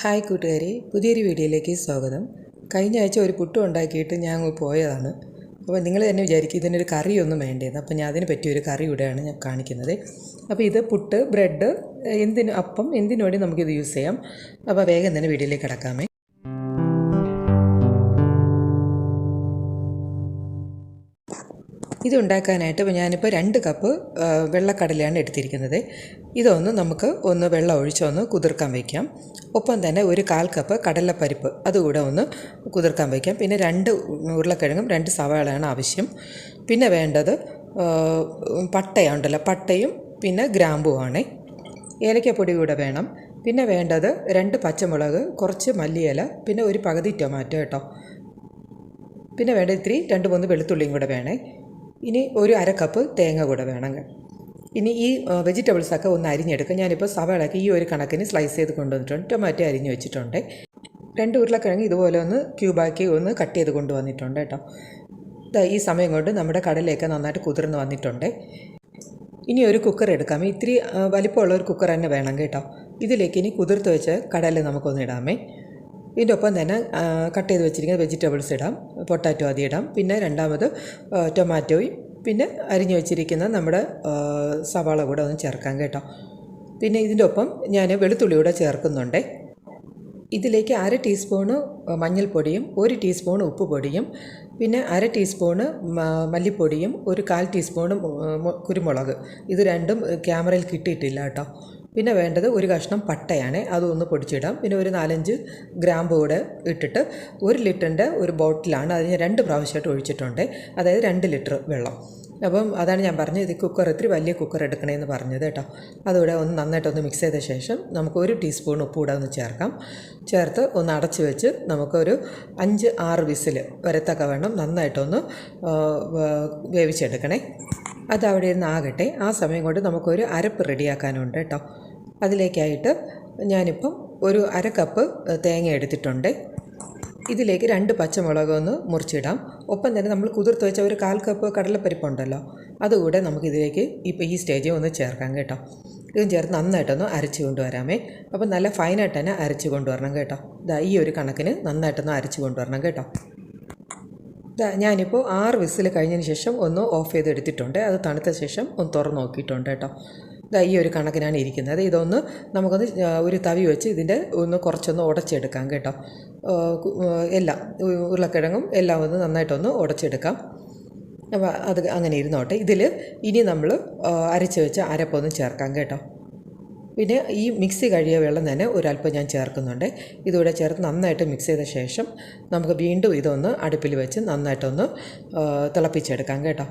Hi കൂട്ടുകാരെ പുതിയൊരു വീഡിയോയിലേക്ക് സ്വാഗതം. കഴിഞ്ഞ ആഴ്ച ഒരു പുട്ടും ഉണ്ടാക്കിയിട്ട് ഞാൻ പോയതാണ്. അപ്പോൾ നിങ്ങൾ തന്നെ വിചാരിക്കും ഇതിനൊരു കറിയൊന്നും വേണ്ടേന്ന്. അപ്പോൾ ഞാൻ അതിന് പറ്റിയ ഒരു കറി ഇവിടെയാണ് ഞാൻ കാണിക്കുന്നത്. അപ്പോൾ ഇത് പുട്ട് ബ്രെഡ് എന്തിന് അപ്പം എന്തിനു വേണ്ടി നമുക്കിത് യൂസ് ചെയ്യാം. അപ്പോൾ വേഗം തന്നെ വീഡിയോയിലേക്ക് കിടക്കാമേ. ഇത് ഉണ്ടാക്കാനായിട്ട് ഇപ്പോൾ ഞാനിപ്പോൾ രണ്ട് കപ്പ് വെള്ളക്കടലയാണ് എടുത്തിരിക്കുന്നത്. ഇതൊന്ന് നമുക്ക് ഒന്ന് വെള്ളം ഒഴിച്ചൊന്ന് കുതിർക്കാൻ വയ്ക്കാം. ഒപ്പം തന്നെ ഒരു കാൽ കപ്പ് കടലപ്പരിപ്പ് അതുകൂടെ ഒന്ന് കുതിർക്കാൻ വയ്ക്കാം. പിന്നെ രണ്ട് ഉരുളക്കിഴങ്ങും രണ്ട് സവാളയാണ് ആവശ്യം. പിന്നെ വേണ്ടത് പട്ടയുണ്ടല്ലോ പട്ടയും പിന്നെ ഗ്രാമ്പുമാണ് ഏലക്കപ്പൊടി കൂടെ വേണം. പിന്നെ വേണ്ടത് രണ്ട് പച്ചമുളക് കുറച്ച് മല്ലിയില പിന്നെ ഒരു പകുതി ടൊമാറ്റോ കേട്ടോ. പിന്നെ വേണ്ട ഇത്തിരി രണ്ട് മൂന്ന് വെളുത്തുള്ളിയും കൂടെ വേണേ. ഇനി ഒരു അര കപ്പ് തേങ്ങ കൂടെ വേണം. ഇനി ഈ വെജിറ്റബിൾസൊക്കെ ഒന്ന് അരിഞ്ഞെടുക്കുക. ഞാനിപ്പോൾ സവാളയൊക്കെ ഈ ഒരു കണക്കിന് സ്ലൈസ് ചെയ്ത് കൊണ്ടുവന്നിട്ടുണ്ട്. ടൊമാറ്റോ അരിഞ്ഞ് വെച്ചിട്ടുണ്ട്. രണ്ട് ഉരുളക്കിഴങ്ങ് ഇതുപോലെ ഒന്ന് ക്യൂബാക്കി ഒന്ന് കട്ട് ചെയ്ത് കൊണ്ടുവന്നിട്ടുണ്ട് കേട്ടോ. ഈ സമയം കൊണ്ട് നമ്മുടെ കടലയൊക്കെ നന്നായിട്ട് കുതിർന്ന് വന്നിട്ടുണ്ട്. ഇനി ഒരു കുക്കർ എടുക്കാം. ഇത്തിരി വലിപ്പമുള്ള ഒരു കുക്കർ തന്നെ വേണം കേട്ടോ. ഇതിലേക്ക് ഇനി കുതിർത്ത് വെച്ച് കടല നമുക്കൊന്ന് ഇടാമേ. ഇതിന്റെ ഒപ്പം തന്നെ കട്ട് ചെയ്ത് വെച്ചിരിക്കുന്ന വെജിറ്റബിൾസ് ഇടാം പൊട്ടാറ്റോ ആദ്യം ഇടാം. പിന്നെ രണ്ടാമത് ടൊമാറ്റോയും പിന്നെ അരിഞ്ഞു വെച്ചിരിക്കുന്ന നമ്മുടെ സവാള കൂടെ ഒന്ന് ചേർക്കാം കേട്ടോ. പിന്നെ ഇതിന്റെ ഒപ്പം ഞാൻ വെളുത്തുള്ളി കൂടെ ചേർക്കുന്നുണ്ട്. ഇതിലേക്ക് അര ടീസ്പൂണ് മഞ്ഞൾപ്പൊടിയും ഒരു ടീസ്പൂൺ ഉപ്പ് പൊടിയും പിന്നെ അര ടീസ്പൂണ് മല്ലിപ്പൊടിയും ഒരു കാൽ ടീസ്പൂണ് കുരുമുളക്. ഇത് രണ്ടും ക്യാമറയിൽ കിട്ടിയിട്ടില്ല കേട്ടോ. പിന്നെ വേണ്ടത് ഒരു കഷ്ണം പട്ടയാണ്. അതൊന്ന് പൊടിച്ചിടാം. പിന്നെ ഒരു നാലഞ്ച് ഗ്രാമ്പ് കൂടെ ഇട്ടിട്ട് ഒരു ലിറ്ററിന്റെ ഒരു ബോട്ടിലാണ് അത് ഞാൻ രണ്ട് പ്രാവശ്യമായിട്ട് ഒഴിച്ചിട്ടുണ്ട്. അതായത് രണ്ട് ലിറ്റർ വെള്ളം. അപ്പം അതാണ് ഞാൻ പറഞ്ഞത്. ഇത് കുക്കർ ഇത്തിരി വലിയ കുക്കർ എടുക്കണമെന്ന് പറഞ്ഞത് കേട്ടോ. അതുകൂടെ ഒന്ന് നന്നായിട്ട് ഒന്ന് മിക്സ് ചെയ്ത ശേഷം നമുക്ക് ഒരു ടീസ്പൂൺ ഉപ്പ് കൂടെ ഒന്ന് ചേർക്കാം. ചേർത്ത് ഒന്ന് അടച്ച് വെച്ച് നമുക്കൊരു അഞ്ച് ആറ് വിസിൽ വരത്തക്ക വേണം നന്നായിട്ടൊന്ന് ആ, വേ- അവിടെ ഇരുന്ന് ആകട്ടെ ആ സമയം കൊണ്ട് നമുക്കൊരു അരപ്പ് റെഡിയാക്കാനുണ്ട് കേട്ടോ. അതിലേക്കായിട്ട് ഞാനിപ്പം ഒരു അര കപ്പ് തേങ്ങ എടുത്തിട്ടുണ്ട്. ഇതിലേക്ക് രണ്ട് പച്ചമുളക് ഒന്ന് മുറിച്ചിടാം. ഒപ്പം തന്നെ നമ്മൾ കുതിർത്ത് വെച്ച ഒരു കാൽ കപ്പ് കടലപ്പരിപ്പുണ്ടല്ലോ അതുകൂടെ നമുക്കിതിലേക്ക് ഇപ്പോൾ ഈ സ്റ്റേജിൽ ഒന്ന് ചേർക്കാം കേട്ടോ. ഇതും ചേർത്ത് നന്നായിട്ടൊന്ന് അരച്ച് കൊണ്ടുവരാമേ. അപ്പോൾ നല്ല ഫൈനായിട്ട് തന്നെ അരച്ച് കൊണ്ടുവരണം കേട്ടോ. ഇതാ ഈ ഒരു കണക്കിന് നന്നായിട്ടൊന്ന് അരച്ച് കൊണ്ടുവരണം കേട്ടോ. ഞാനിപ്പോൾ ആറ് വിസിൽ കഴിഞ്ഞതിന് ശേഷം ഒന്ന് ഓഫ് ചെയ്ത് എടുത്തിട്ടുണ്ട് അത് തണുത്ത ശേഷം ഒന്ന് തുറന്ന് നോക്കിയിട്ടുണ്ട് കേട്ടോ. ഇതാ ഈ ഒരു കണക്കിനാണ് ഇരിക്കുന്നത്. ഇതൊന്ന് നമുക്കൊന്ന് ഒരു തവി വെച്ച് ഇതിന്റെ ഒന്ന് കുറച്ചൊന്ന് ഉടച്ചെടുക്കാം കേട്ടോ. എല്ലാം ഉരുളക്കിഴങ്ങും എല്ലാം ഒന്ന് നന്നായിട്ടൊന്ന് ഉടച്ചെടുക്കാം. അപ്പോൾ അത് അങ്ങനെ ഇരുന്നോട്ടെ. ഇതിൽ ഇനി നമ്മൾ അരച്ച് വെച്ച് അരപ്പൊന്ന് ചേർക്കാം കേട്ടോ. പിന്നെ ഈ മിക്സി കഴിയ വെള്ളം തന്നെ ഒരല്പം ഞാൻ ചേർക്കുന്നുണ്ട്. ഇതുകൂടെ ചേർത്ത് നന്നായിട്ട് മിക്സ് ചെയ്ത ശേഷം നമുക്ക് വീണ്ടും ഇതൊന്ന് അടുപ്പിൽ വെച്ച് നന്നായിട്ടൊന്ന് തിളപ്പിച്ചെടുക്കാം കേട്ടോ.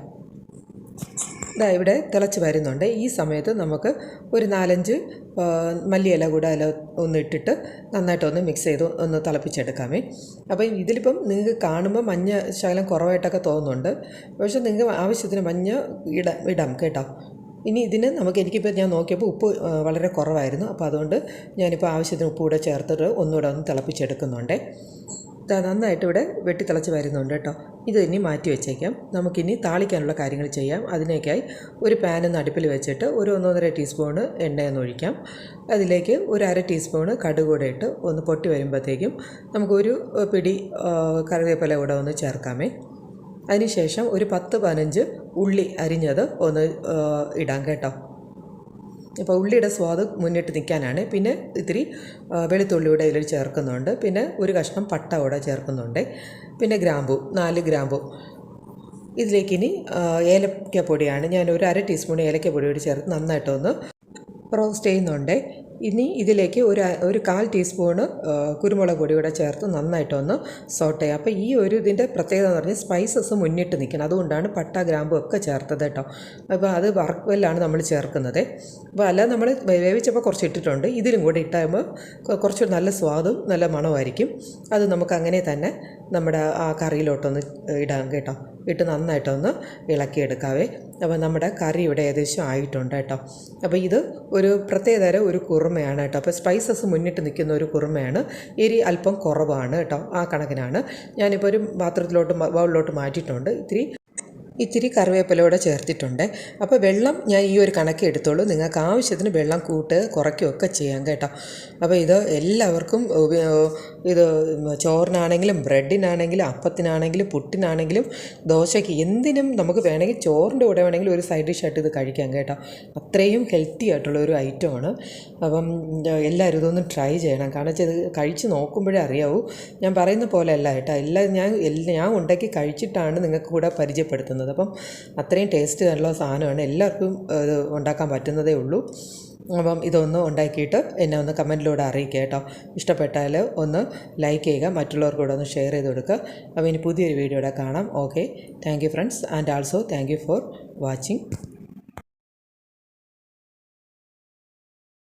ഇതാ ഇവിടെ തിളച്ച് വരുന്നുണ്ട്. ഈ സമയത്ത് നമുക്ക് ഒരു നാലഞ്ച് മല്ലിയില കൂടെ അതിൽ ഒന്ന് ഇട്ടിട്ട് നന്നായിട്ടൊന്ന് മിക്സ് ചെയ്ത് ഒന്ന് തിളപ്പിച്ചെടുക്കാമേ. അപ്പോൾ ഇതിലിപ്പം നിങ്ങൾക്ക് കാണുമ്പോൾ മഞ്ഞ ശകലം കുറവായിട്ടൊക്കെ തോന്നുന്നുണ്ട്. പക്ഷേ നിങ്ങൾക്ക് ആവശ്യത്തിന് മഞ്ഞ ഇടാം ഇടാം കേട്ടോ. ഇനി ഇതിന് നമുക്ക് എനിക്കിപ്പോൾ ഞാൻ നോക്കിയപ്പോൾ ഉപ്പ് വളരെ കുറവായിരുന്നു. അപ്പോൾ അതുകൊണ്ട് ഞാനിപ്പോൾ ആവശ്യത്തിന് ഉപ്പ് കൂടെ ചേർത്തിട്ട് ഒന്നുകൂടെ ഒന്ന് തിളപ്പിച്ചെടുക്കുന്നുണ്ട്. നന്നായിട്ട് ഇവിടെ വെട്ടി തിളച്ച് വരുന്നുണ്ട് കേട്ടോ. ഇത് ഇനി മാറ്റി വെച്ചേക്കാം. നമുക്കിനി താളിക്കാനുള്ള കാര്യങ്ങൾ ചെയ്യാം. അതിനേക്കായി ഒരു പാൻ ഒന്ന് അടുപ്പിൽ വെച്ചിട്ട് ഒരു ഒന്നൊന്നര ടീസ്പൂണ് എണ്ണയൊന്ന് ഒഴിക്കാം. അതിലേക്ക് ഒരു അര ടീസ്പൂണ് കടുക് കൂടെ ഇട്ട് ഒന്ന് പൊട്ടി വരുമ്പോഴത്തേക്കും നമുക്കൊരു പിടി കറിവേപ്പില കൂടെ ഒന്ന് ചേർക്കാമേ. അതിനുശേഷം ഒരു പത്ത് പതിനഞ്ച് ഉള്ളി അരിഞ്ഞത് ഒന്ന് ഇടാം കേട്ടോ. അപ്പോൾ ഉള്ളിയുടെ സ്വാദ് മുന്നിട്ട് നിൽക്കാനാണ്. പിന്നെ ഇത്തിരി വെളുത്തുള്ളിയുടെ ഇതിൽ ചേർക്കുന്നുണ്ട്. പിന്നെ ഒരു കഷ്ണം പട്ട കൂടെ ചേർക്കുന്നുണ്ട്. പിന്നെ ഗ്രാമ്പു നാല് ഗ്രാമ്പു. ഇതിലേക്കിനി ഏലക്കപ്പൊടിയാണ്. ഞാൻ ഒരു അര ടീസ്പൂൺ ഏലക്കപ്പൊടി കൂടി ചേർത്ത് നന്നായിട്ടൊന്ന് റോസ്റ്റ് ചെയ്യുന്നുണ്ട്. ഇനി ഇതിലേക്ക് ഒരു ഒരു കാൽ ടീസ്പൂണ് കുരുമുളക് പൊടി കൂടെ ചേർത്ത് നന്നായിട്ടൊന്ന് സോട്ട് ചെയ്യുക. അപ്പോൾ ഈ ഒരു ഇതിന്റെ പ്രത്യേകത എന്ന് പറഞ്ഞാൽ സ്പൈസസ് മുന്നിട്ട് നിൽക്കണം. അതുകൊണ്ടാണ് പട്ട ഗ്രാമ്പു ഒക്കെ ചേർത്തത് കേട്ടോ. അപ്പോൾ അത് വറക്കലാണ് നമ്മൾ ചേർക്കുന്നത്. അപ്പോൾ അല്ലാതെ നമ്മൾ വേവിച്ചപ്പോൾ കുറച്ച് ഇട്ടിട്ടുണ്ട്. ഇതിലും കൂടെ ഇട്ടാകുമ്പോൾ കുറച്ച് നല്ല സ്വാദും നല്ല മണമായിരിക്കും അത് നമുക്ക് അങ്ങനെ തന്നെ നമ്മുടെ ആ കറിയിലോട്ടൊന്ന് ഇടാം കേട്ടോ. ഇട്ട് നന്നായിട്ടൊന്ന് ഇളക്കിയെടുക്കാവേ. അപ്പോൾ നമ്മുടെ കറി ഇവിടെ ഏകദേശം ആയിട്ടുണ്ട് കേട്ടോ. അപ്പോൾ ഇത് ഒരു പ്രത്യേകതരം ഒരു കുറുമയാണ് കേട്ടോ. അപ്പോൾ സ്പൈസസ് മുന്നിട്ട് നിൽക്കുന്ന ഒരു കുറുമയാണ്. എരി അല്പം കുറവാണ് കേട്ടോ. ആ കണക്കിനാണ്. ഞാനിപ്പോൾ ഒരു പാത്രത്തിലോട്ട് ബൗളിലോട്ട് മാറ്റിയിട്ടുണ്ട്. ഇത്തിരി ഇത്തിരി കറിവേപ്പില കൂടെ ചേർത്തിട്ടുണ്ട്. അപ്പോൾ വെള്ളം ഞാൻ ഈ ഒരു കണക്ക് എടുത്തോളൂ. നിങ്ങൾക്ക് ആവശ്യത്തിന് വെള്ളം കൂട്ട് കുറയ്ക്കുകയൊക്കെ ചെയ്യാം കേട്ടോ. അപ്പോൾ ഇത് എല്ലാവർക്കും ഇത് ചോറിനാണെങ്കിലും ബ്രെഡിനാണെങ്കിലും അപ്പത്തിനാണെങ്കിലും പുട്ടിനാണെങ്കിലും ദോശയ്ക്ക് എന്തിനും നമുക്ക് വേണമെങ്കിൽ ചോറിന്റെ കൂടെ വേണമെങ്കിൽ ഒരു സൈഡ് ഡിഷായിട്ട് ഇത് കഴിക്കാം കേട്ടോ. അത്രയും ഹെൽത്തി ആയിട്ടുള്ള ഒരു ഐറ്റമാണ് അപ്പം എല്ലാവരും ഇതൊന്ന് ട്രൈ ചെയ്യണം. കാരണം വെച്ചാൽ ഇത് കഴിച്ച് നോക്കുമ്പോഴേ അറിയാവൂ. ഞാൻ പറയുന്ന പോലെ അല്ല കേട്ടോ. എല്ലാം ഞാൻ ഞാൻ ഉണ്ടാക്കി കഴിച്ചിട്ടാണ് നിങ്ങൾക്ക് കൂടെ പരിചയപ്പെടുത്തുന്നത്. അപ്പം അത്രയും ടേസ്റ്റ് നല്ല സാധനമാണ് എല്ലാവർക്കും ഇത് ഉണ്ടാക്കാൻ പറ്റുന്നതേ ഉള്ളൂ. അപ്പം ഇതൊന്ന് ഉണ്ടാക്കിയിട്ട് എന്നെ ഒന്ന് കമന്റിലൂടെ അറിയിക്കുക കേട്ടോ. ഇഷ്ടപ്പെട്ടാൽ ഒന്ന് ലൈക്ക് ചെയ്യുക മറ്റുള്ളവർക്ക് കൂടെ ഒന്ന് ഷെയർ ചെയ്ത് കൊടുക്കുക. അപ്പോൾ ഇനി പുതിയൊരു വീഡിയോയുടെ കാണാം. Okay thank friends and also thank for watching